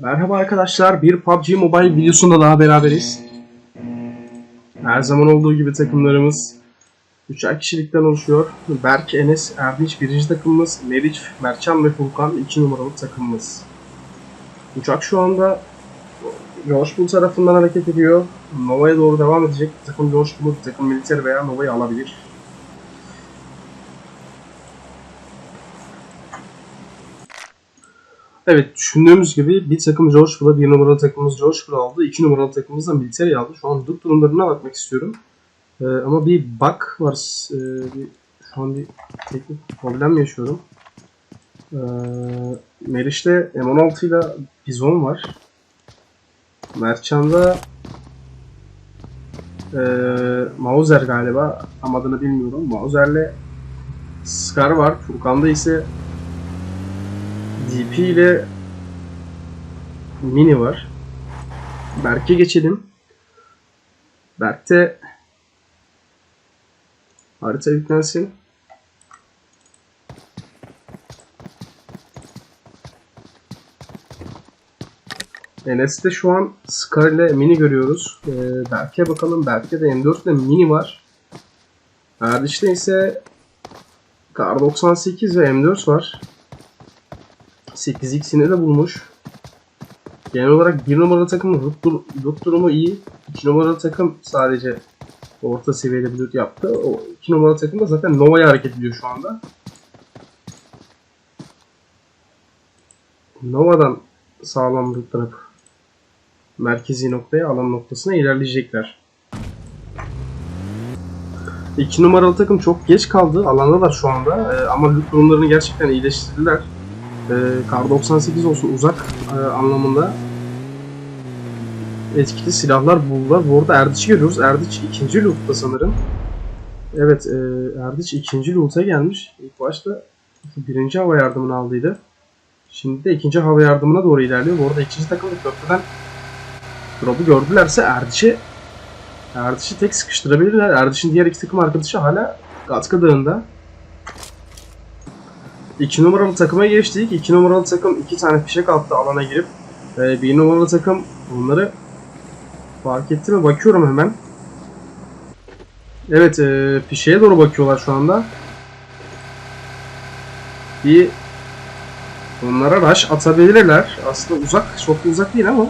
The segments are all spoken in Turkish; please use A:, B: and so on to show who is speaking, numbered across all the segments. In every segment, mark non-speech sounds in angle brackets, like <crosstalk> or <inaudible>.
A: Merhaba arkadaşlar, bir PUBG Mobile videosunda daha beraberiz. Her zaman olduğu gibi takımlarımız 3'er kişilikten oluşuyor. Berk, Enes, Erdinç birinci takımımız, Meriç, Mertcan ve Furkan 2 numaralı takımımız. Uçak şu anda George Bull tarafından hareket ediyor. Nova'ya doğru devam edecek. Takım George Bull, takım Militer veya Nova'yı alabilir. Evet düşündüğümüz gibi bir takım George Bull'a bir numaralı takımımız George Bull aldı. iki numaralı takımımız da Military aldı. Şu an loot durumlarına bakmak istiyorum. Ee, ama bir bug var. Ee, bir, şu an bir teknik problem yaşıyorum. Ee, Meriç'te M16 ile Bizon var. Mertcan'da ee, Mauser galiba. Tam adını bilmiyorum. Mauser'le Scar var. Furkan'da ise DP ile Mini var. Berk'e geçelim. Berk'te harita yüklensin. Enes'te şu an Scar ile Mini görüyoruz. Ee, Berk'e bakalım. Berk'te de M4 ile Mini var. Erdiş'te ise Kar 98 ve M4 var. 8x'ini de bulmuş. Genel olarak bir numaralı takımın loot, dur- loot durumu iyi. 2 numaralı takım sadece orta seviyede bir yaptı. O 2 numaralı takım da zaten Nova'ya hareket ediyor şu anda. Nova'dan sağlam lootlanıp merkezi noktaya, alan noktasına ilerleyecekler. 2 numaralı takım çok geç kaldı. Alandalar şu anda. Ee, ama loot durumlarını gerçekten iyileştirdiler. Ee, Kar 98 olsun uzak e, anlamında etkili silahlar buldular. Bu arada Erdiç'i görüyoruz. Erdiç ikinci lootta sanırım. Evet e, Erdiç ikinci loot'a gelmiş. İlk başta birinci hava yardımını aldıydı. Şimdi de ikinci hava yardımına doğru ilerliyor. Bu arada ikinci takım da köprüden drop'u gördülerse Erdiç'i Erdiç'i tek sıkıştırabilirler. Erdiç'in diğer iki takım arkadaşı hala Gatka Dağı'nda. 2 numaralı takıma geçtik. 2 numaralı takım 2 tane fişek attı alana girip. 1 numaralı takım bunları fark etti mi? Bakıyorum hemen. Evet e, doğru bakıyorlar şu anda. Bir onlara rush atabilirler. Aslında uzak, çok uzak değil ama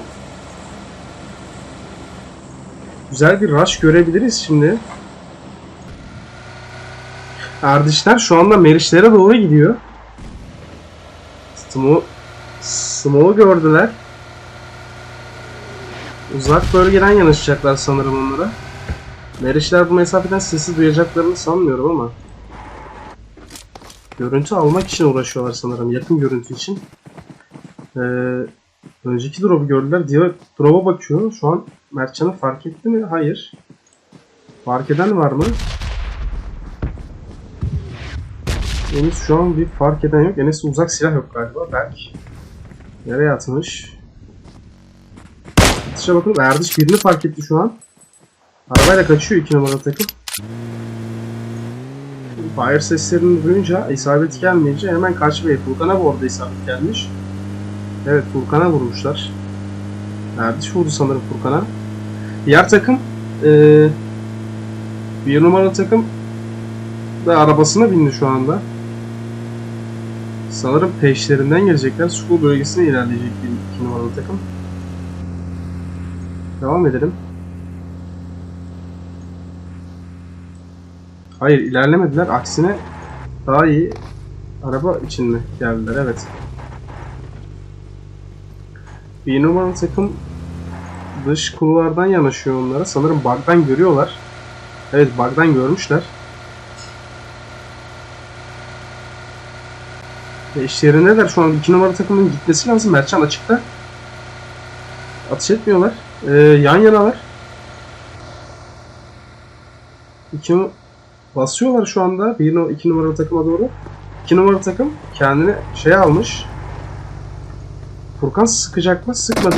A: güzel bir rush görebiliriz şimdi. Erdişler şu anda Meriçlere doğru gidiyor. Smo Smoke'u gördüler. Uzak bölgeden yanaşacaklar sanırım onlara. Meriçler bu mesafeden sesi duyacaklarını sanmıyorum ama. Görüntü almak için uğraşıyorlar sanırım. Yakın görüntü için. Ee, önceki drop'u gördüler. Diğer drop'a bakıyor. Şu an Mertcan'ı fark etti mi? Hayır. Fark eden var mı? Enes şu an bir fark eden yok. Enes'te uzak silah yok galiba. Berk. Nereye atmış? Atışa bakın. Erdiş birini fark etti şu an. Arabayla kaçıyor iki numaralı takım. Fire seslerini duyunca isabet gelmeyince hemen kaçmaya. Furkan'a bu arada isabet gelmiş. Evet Furkan'a vurmuşlar. Erdiş vurdu sanırım Furkan'a. Diğer takım eee bir numaralı takım da arabasına bindi şu anda. Sanırım peşlerinden gelecekler. School bölgesine ilerleyecek bir iki numaralı takım. Devam edelim. Hayır ilerlemediler. Aksine daha iyi araba için mi geldiler? Evet. Bir numaralı takım dış kulvardan yanaşıyor onlara. Sanırım bug'dan görüyorlar. Evet bug'dan görmüşler. E işlerindeler şu an 2 numara takımın gitmesi lazım. Mertcan açıkta. Atış etmiyorlar. E, yan yanalar. 2 basıyorlar şu anda 1 2 numaralı takıma doğru. 2 numaralı takım kendini şey almış. Furkan sıkacak mı? Sıkmadı.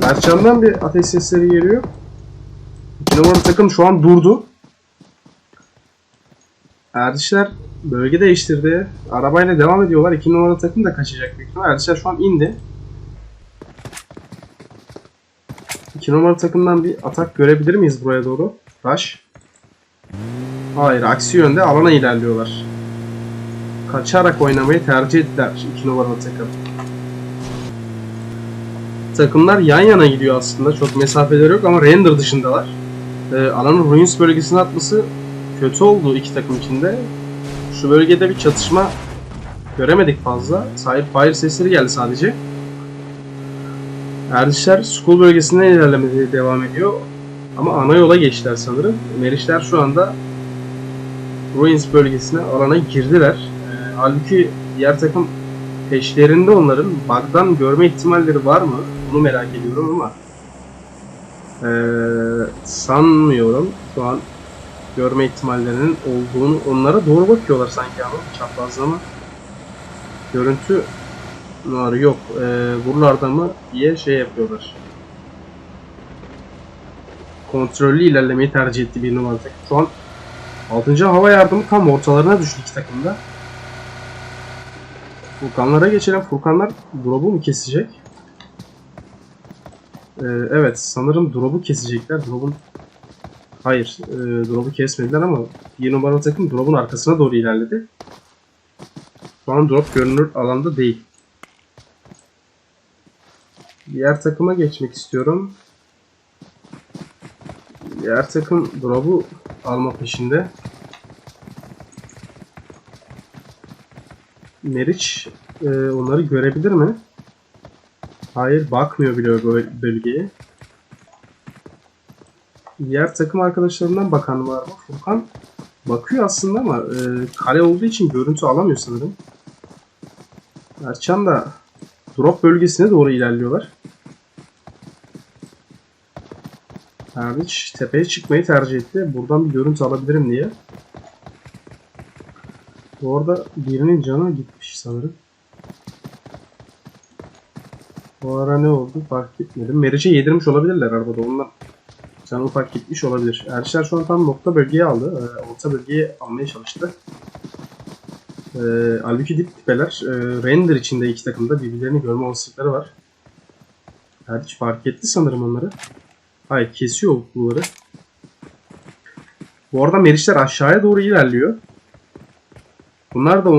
A: Mertcan'dan bir ateş sesleri geliyor. 2 numaralı takım şu an durdu. Erdişler bölge değiştirdi. Arabayla devam ediyorlar. 2 numaralı takım da kaçacak büyük ihtimalle. Erdişler şu an indi. 2 numara takımdan bir atak görebilir miyiz buraya doğru? Taş. Hayır aksi yönde alana ilerliyorlar. Kaçarak oynamayı tercih ettiler 2 numaralı takım. Takımlar yan yana gidiyor aslında. Çok mesafeleri yok ama render dışındalar. Ee, alanın ruins bölgesine atması kötü oldu iki takım içinde. Şu bölgede bir çatışma göremedik fazla. Sahip fire sesleri geldi sadece. Erdişler School bölgesinden ilerlemeye devam ediyor. Ama ana yola geçtiler sanırım. Merişler şu anda Ruins bölgesine alana girdiler. Ee, halbuki diğer takım peşlerinde onların bug'dan görme ihtimalleri var mı? Bunu merak ediyorum ama ee, sanmıyorum şu an görme ihtimallerinin olduğunu onlara doğru bakıyorlar sanki ama çaprazlama görüntü var yok ee, buralarda mı diye şey yapıyorlar kontrollü ilerlemeyi tercih etti bir numaralı takım. Şu an 6. hava yardımı tam ortalarına düştü iki takımda. Furkanlara geçelim. Furkanlar drop'u mu kesecek? Ee, evet sanırım drop'u kesecekler. Drop'un Hayır, e, drop'u kesmediler ama bir numaralı takım drop'un arkasına doğru ilerledi. Şu an drop görünür alanda değil. Diğer takıma geçmek istiyorum. Diğer takım drop'u alma peşinde. Meriç e, onları görebilir mi? Hayır bakmıyor bile o böl- bölgeye. Diğer takım arkadaşlarından bakan var mı? Furkan bakıyor aslında ama e, kale olduğu için görüntü alamıyor sanırım. Erçan da drop bölgesine doğru ilerliyorlar. Erdiç tepeye çıkmayı tercih etti. Buradan bir görüntü alabilirim diye. Bu arada birinin canı gitmiş sanırım. Bu ara ne oldu fark etmedim. Meriç'e yedirmiş olabilirler arabada ondan. Canı ufak gitmiş olabilir. Erşer şu an tam nokta bölgeyi aldı. Ee, orta bölgeyi almaya çalıştı. Ee, halbuki dip tipeler e, render içinde iki takımda birbirlerini görme olasılıkları var. Erdiç fark etti sanırım onları. Hayır kesiyor bunları. Bu arada Meriçler aşağıya doğru ilerliyor. Bunlar da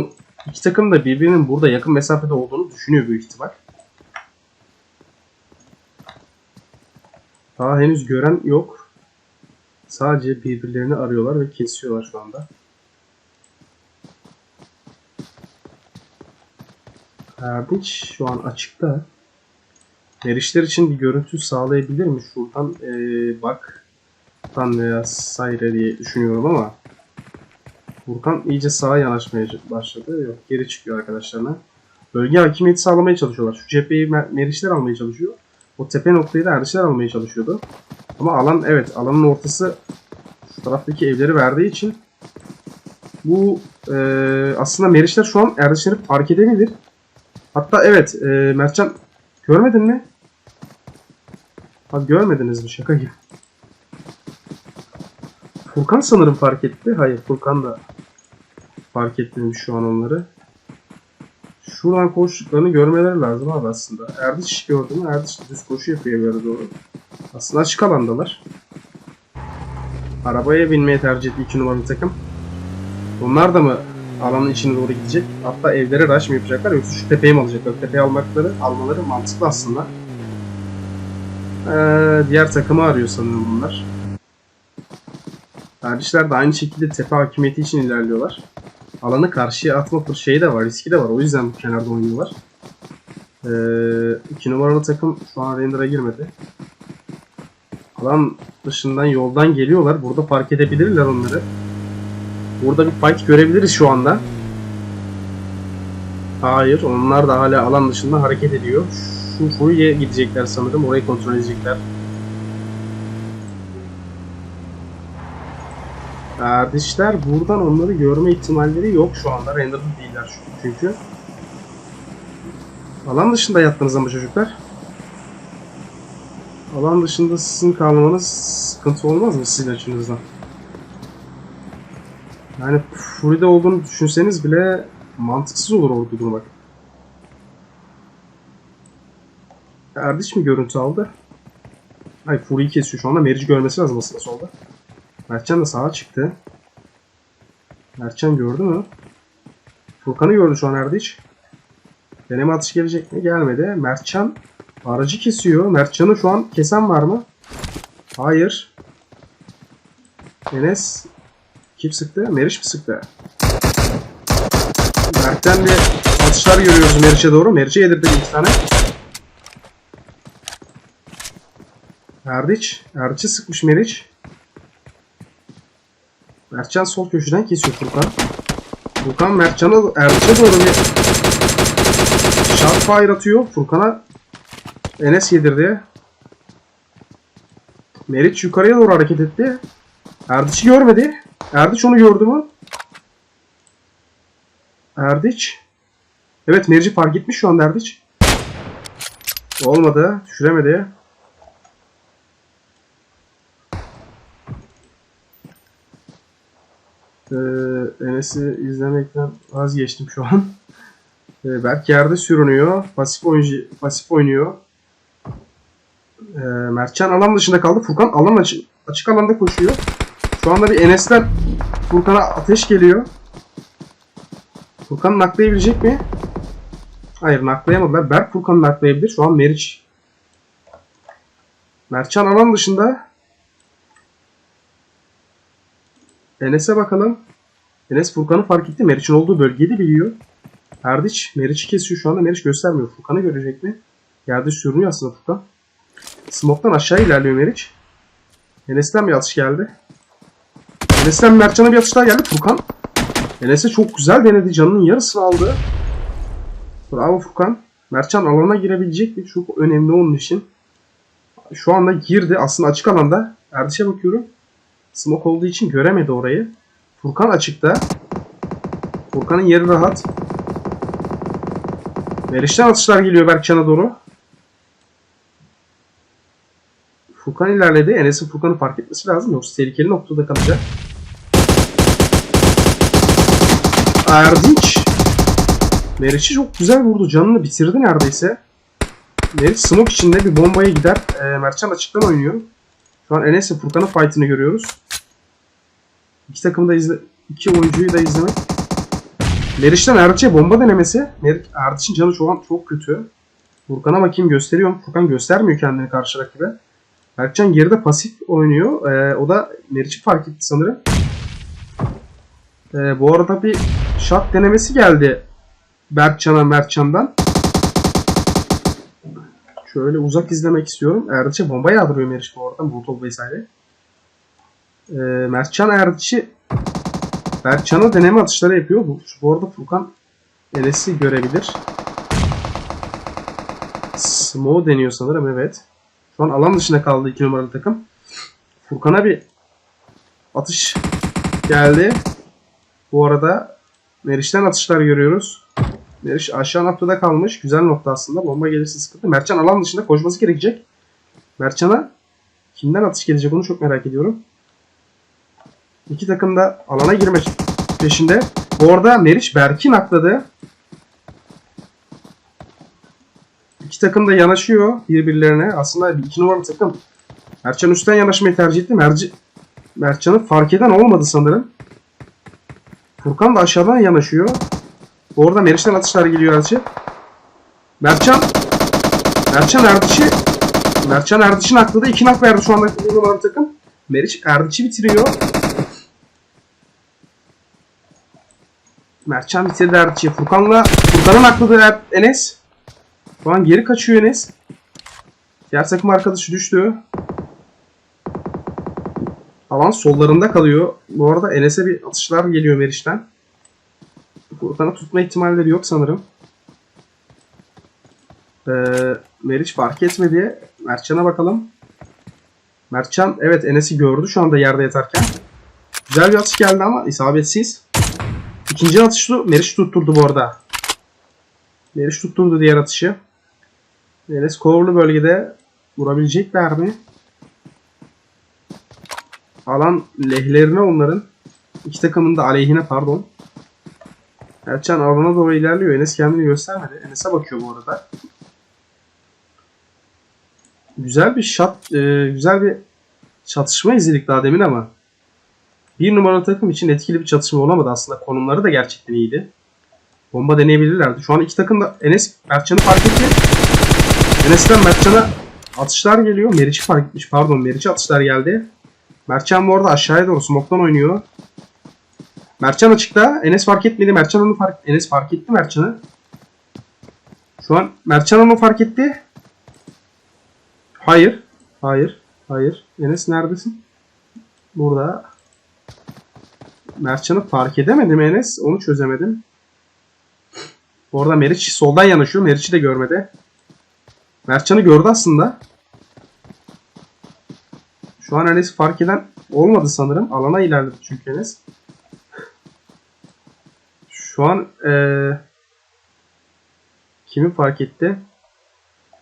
A: iki takım da birbirinin burada yakın mesafede olduğunu düşünüyor büyük ihtimal. Daha henüz gören yok. Sadece birbirlerini arıyorlar ve kesiyorlar şu anda. Erdinç şu an açıkta. Erişler için bir görüntü sağlayabilir mi? Şuradan ee, baktan veya sayre diye düşünüyorum ama Furkan iyice sağa yanaşmaya başladı. Yok geri çıkıyor arkadaşlarına. Bölge hakimiyeti sağlamaya çalışıyorlar. Şu cepheyi Mer- Meriçler almaya çalışıyor. O tepe noktayı da Erişler almaya çalışıyordu. Ama alan evet alanın ortası şu taraftaki evleri verdiği için bu e, aslında Meriçler şu an Erdişler'i fark edebilir. Hatta evet e, Mertcan görmedin mi? Ha görmediniz mi? Şaka gibi. Furkan sanırım fark etti. Hayır Furkan da fark etmemiş şu an onları. Şuradan koştuklarını görmeleri lazım abi aslında. Erdiç gördü mü? Erdiç düz koşu yapıyor yere doğru. Aslında açık alandalar. Arabaya binmeye tercih etti 2 numaralı takım. Onlar da mı alanın içine doğru gidecek? Hatta evlere rush mı yapacaklar yoksa şu tepeyi mi alacaklar? Tepeyi almakları, almaları mantıklı aslında. Ee, diğer takımı arıyor sanırım bunlar. Kardeşler de aynı şekilde tepe hakimiyeti için ilerliyorlar. Alanı karşıya atma şeyi de var, riski de var. O yüzden kenarda oynuyorlar. Ee, iki numaralı takım şu an render'a girmedi. Alan dışından yoldan geliyorlar. Burada fark edebilirler onları. Burada bir fight görebiliriz şu anda. Hayır, onlar da hala alan dışında hareket ediyor. Şu Furu'ya gidecekler sanırım. Orayı kontrol edecekler. Kardeşler buradan onları görme ihtimalleri yok şu anda. Render'da değiller çünkü. Alan dışında yattınız ama çocuklar. Alan dışında sizin kalmanız sıkıntı olmaz mı sizin açınızdan? Yani Fury'de olduğunu düşünseniz bile mantıksız olur orada durmak. Erdiç mi görüntü aldı? Ay Fury'yi kesiyor şu anda. Meriç görmesi lazım aslında solda. Mertcan da sağa çıktı. Mertcan gördü mü? Furkan'ı gördü şu an Erdiç. Deneme atış gelecek mi? Gelmedi. Mertcan aracı kesiyor. Mertcan'ı şu an kesen var mı? Hayır. Enes kim sıktı? Meriç mi sıktı? Berk'ten de atışlar görüyoruz Meriç'e doğru. Meriç'e yedirdi iki tane. Erdiç. Erdiç'e sıkmış Meriç. Mertcan sol köşeden kesiyor Furkan. Furkan Mertcan'a Erdiç'e doğru bir shot fire atıyor. Furkan'a Enes yedirdi. Meriç yukarıya doğru hareket etti. Erdiç'i görmedi. Erdiç onu gördü mü? Erdiç. Evet Meriç'i fark etmiş şu anda Erdiç. Olmadı. Düşüremedi. Ee, Enes'i izlemekten vazgeçtim şu an. Ee, Berk yerde sürünüyor. Pasif oyuncu pasif oynuyor. Ee, Mertcan alan dışında kaldı. Furkan alan açı, açık alanda koşuyor. Şu anda bir Enes'ten Furkan'a ateş geliyor. Furkan naklayabilecek mi? Hayır naklayamadılar. Berk Furkan'ı naklayabilir. Şu an Meriç. Mertcan alan dışında. Enes'e bakalım. Enes Furkan'ı fark etti. Meriç'in olduğu bölgeyi de biliyor. Erdiç Meriç'i kesiyor şu anda. Meriç göstermiyor. Furkan'ı görecek mi? Yerde sürünüyor aslında Furkan. Smoke'tan aşağı ilerliyor Meriç. Enes'ten bir atış geldi. Enes'ten Mertcan'a bir atış daha geldi. Furkan. Enes'e çok güzel denedi. Canının yarısını aldı. Bravo Furkan. Mertcan alana girebilecek mi? Çok önemli onun için. Şu anda girdi. Aslında açık alanda. Erdiş'e bakıyorum. Smoke olduğu için göremedi orayı. Furkan açıkta. Furkan'ın yeri rahat. Meriç'ten atışlar geliyor Berkcan'a doğru. Furkan ilerledi. Enes'in Furkan'ı fark etmesi lazım. Yoksa tehlikeli noktada kalacak. Erdinç. Meriç'i çok güzel vurdu. Canını bitirdi neredeyse. Meriç smoke içinde bir bombaya gider. E, Mertcan açıktan oynuyor. Şu an Enes ve Furkan'ın fight'ını görüyoruz. İki takımı da izle iki oyuncuyu da izlemek. Meriç'ten Erdinç'e bomba denemesi. Meriç, Erdinç'in canı şu an çok kötü. Furkan'a bakayım gösteriyorum. Furkan göstermiyor kendini karşı rakibe. Berkcan geride pasif oynuyor. Ee, o da Meriç'i fark etti sanırım. Ee, bu arada bir shot denemesi geldi Berkcan'a Mertcan'dan. Şöyle uzak izlemek istiyorum. Erdinç'e bomba yağdırıyor Meriç bu arada. Molotov vesaire. Ee, Mertcan Erdinç'i Berkcan'a deneme atışları yapıyor. Bu, bu arada Furkan Enes'i görebilir. Smo deniyor sanırım evet. Şu an alan dışında kaldı 2 numaralı takım. Furkan'a bir atış geldi. Bu arada Meriç'ten atışlar görüyoruz. Meriç aşağı noktada kalmış. Güzel nokta aslında. Bomba gelirse sıkıntı. Mertcan alan dışında koşması gerekecek. Mertcan'a kimden atış gelecek onu çok merak ediyorum. İki takım da alana girme peşinde. Bu arada Meriç Berk'in akladı. İki takım da yanaşıyor birbirlerine. Aslında iki numaralı takım Mertcan üstten yanaşmayı tercih etti. Merci, Mertcan'ı fark eden olmadı sanırım. Furkan da aşağıdan yanaşıyor. Bu arada Meriç'ten atışlar geliyor Erdiç'e. Mertcan Mertcan Erdiç'i Mertcan Erdiç'in akladı. iki nak verdi şu anda numaralı takım. Meriç Erdiç'i bitiriyor. Mertcan bitirdi Erdiç'i. Furkan'la Furkan'ın akladığı Er- Enes. Şu an geri kaçıyor Enes. Diğer takım arkadaşı düştü. Alan sollarında kalıyor. Bu arada Enes'e bir atışlar geliyor Meriç'ten. Furkan'ı tutma ihtimalleri yok sanırım. Ee, Meriç fark etmedi. Mertcan'a bakalım. Mertcan evet Enes'i gördü şu anda yerde yatarken. Güzel bir atış geldi ama isabetsiz. İkinci atışı Meriç tutturdu bu arada. Meriç tutturdu diğer atışı. Enes korlu bölgede vurabilecekler mi? Alan lehlerine onların. İki takımın da aleyhine pardon. Erçan alana doğru ilerliyor. Enes kendini göstermedi. Enes'e bakıyor bu arada. güzel bir şat, e, güzel bir çatışma izledik daha demin ama bir numaralı takım için etkili bir çatışma olamadı aslında. Konumları da gerçekten iyiydi. Bomba deneyebilirlerdi. Şu an iki takım da Enes Mertcan'ı fark etti. Enes'ten Mertcan'a atışlar geliyor. Meriç'i fark etmiş. Pardon Meriç'e atışlar geldi. Mertcan bu arada aşağıya doğru smoke'tan oynuyor. Mertcan açıkta. Enes fark etmedi. Mertcan onu fark Enes fark etti Mertcan'ı. Şu an Mertcan onu fark etti. Hayır. Hayır. Hayır. Enes neredesin? Burada. Mertcan'ı fark edemedim Enes. Onu çözemedim. Bu arada Meriç soldan yanaşıyor. Meriç'i de görmedi. Mertcan'ı gördü aslında. Şu an Enes fark eden olmadı sanırım. Alana ilerledi çünkü Enes. Şu an eee kimi fark etti?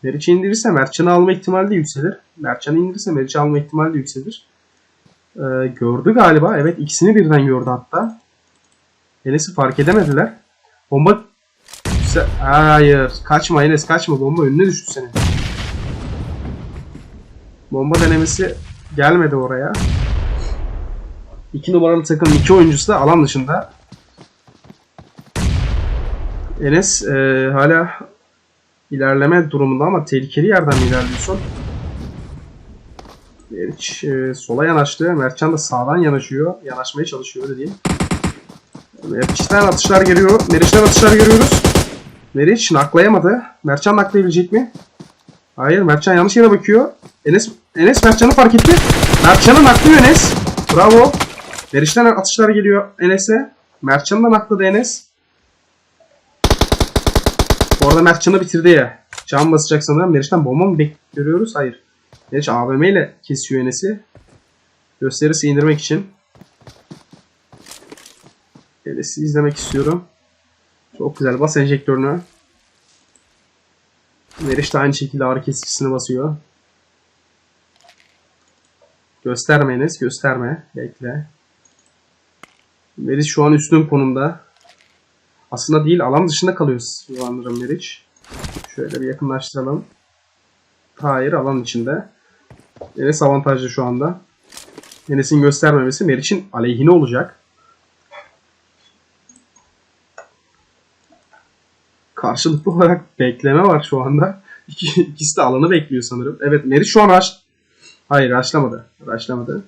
A: Meriç'i indirirse Mertcan'ı alma ihtimali de yükselir. Mertcan'ı indirirse Meriç'i alma ihtimali de yükselir. Eee, gördü galiba. Evet ikisini birden gördü hatta. Enes'i fark edemediler. Bomba... Hayır. Kaçma Enes kaçma. Bomba önüne düştü senin. Bomba denemesi gelmedi oraya. İki numaralı takımın iki oyuncusu da alan dışında. Enes e, hala ilerleme durumunda ama tehlikeli yerden ilerliyorsun? Meriç e, sola yanaştı. Mertcan da sağdan yanaşıyor. Yanaşmaya çalışıyor öyle diyeyim. Meriç'ten atışlar geliyor. Meriç'ten atışlar görüyoruz. Meriç naklayamadı. Mertcan naklayabilecek mi? Hayır Mertcan yanlış yere bakıyor. Enes Enes Mertcan'ı fark etti. Mertcan'ı naklıyor Enes. Bravo. Meriç'ten atışlar geliyor Enes'e. Mertcan'ı da nakladı Enes. Bu arada Mertcan'ı bitirdi ya. Can basacak sanırım. Meriç'ten bomba mı görüyoruz? Hayır. Meriç AVM ile kesiyor Enes'i. Gösterisi indirmek için. Enes'i izlemek istiyorum. Çok güzel. Bas enjektörünü. Meriç de aynı şekilde ağrı kesicisini basıyor. Gösterme. Gösterme. Bekle. Meriç şu an üstün konumda. Aslında değil alan dışında kalıyor sanırım Meriç. Şöyle bir yakınlaştıralım. Hayır alan içinde. Enes avantajlı şu anda. Enes'in göstermemesi Meriç'in aleyhine olacak. Karşılıklı olarak bekleme var şu anda. <laughs> İki- İkisi de alanı bekliyor sanırım. Evet Meriç şu an rush... Hayır rushlamadı. Rushlamadı.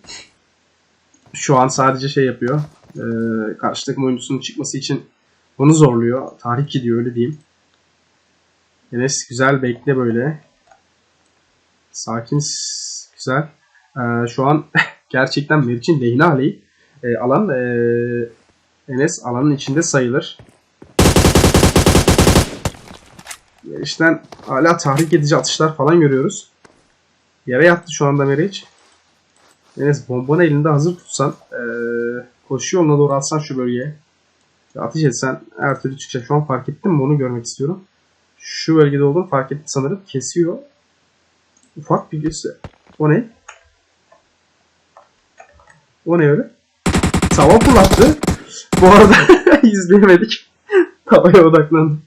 A: Şu an sadece şey yapıyor. Ee, karşı oyuncusunun çıkması için onu zorluyor. Tahrik gidiyor öyle diyeyim. Enes güzel bekle böyle. Sakin güzel. Ee, şu an <laughs> gerçekten Meriç'in lehine aleyh. Ee, alan ee, Enes alanın içinde sayılır. Meriç'ten hala tahrik edici atışlar falan görüyoruz. Yere yattı şu anda Meriç. Enes bombanı elinde hazır tutsan ee, koşu yoluna doğru atsan şu bölgeye. Ateş etsen her türlü çıkacak. Şu an fark ettin mi onu görmek istiyorum. Şu bölgede olduğunu fark etti sanırım. Kesiyor. Ufak bir göster. O ne? O ne öyle? Tava fırlattı. Bu arada <laughs> izleyemedik. <laughs> Tavaya odaklandı.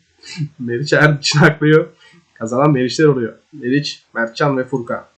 A: Meriç Erdiç'in aklıyor. Kazanan Meriçler oluyor. Meriç, Mertcan ve Furkan.